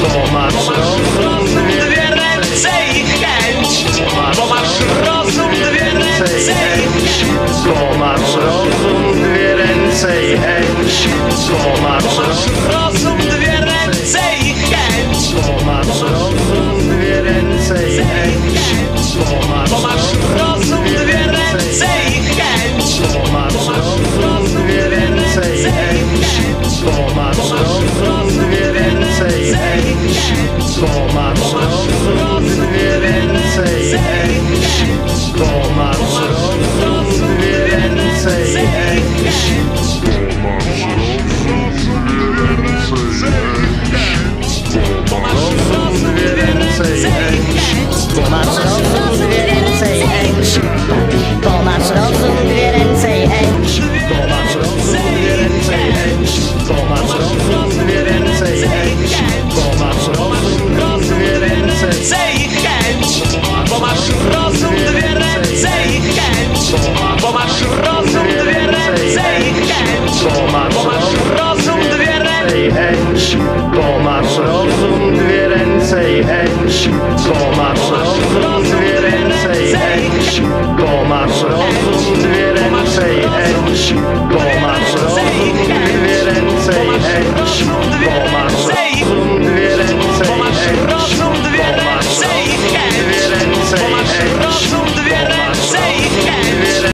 bo masz rozum dwie ręce i chęć, bo masz rozum dwie ręce i chęć, bo masz rozum dwie ręce i chęć, bo masz Bo masz rozum, dwie ręce i chęć. Bo masz rozum, dwie ręce i chęć. Bo masz rozum, dwie ręce i chęć. Bo masz rozum, dwie ręce i chęć. Bo rozum, dwie ręce i rozum, dwie ręce i masz rozum, dwie ręce i chęć i chęć Bo masz rozum, dwie ręce i chęć Bo masz dwie ręce i Bo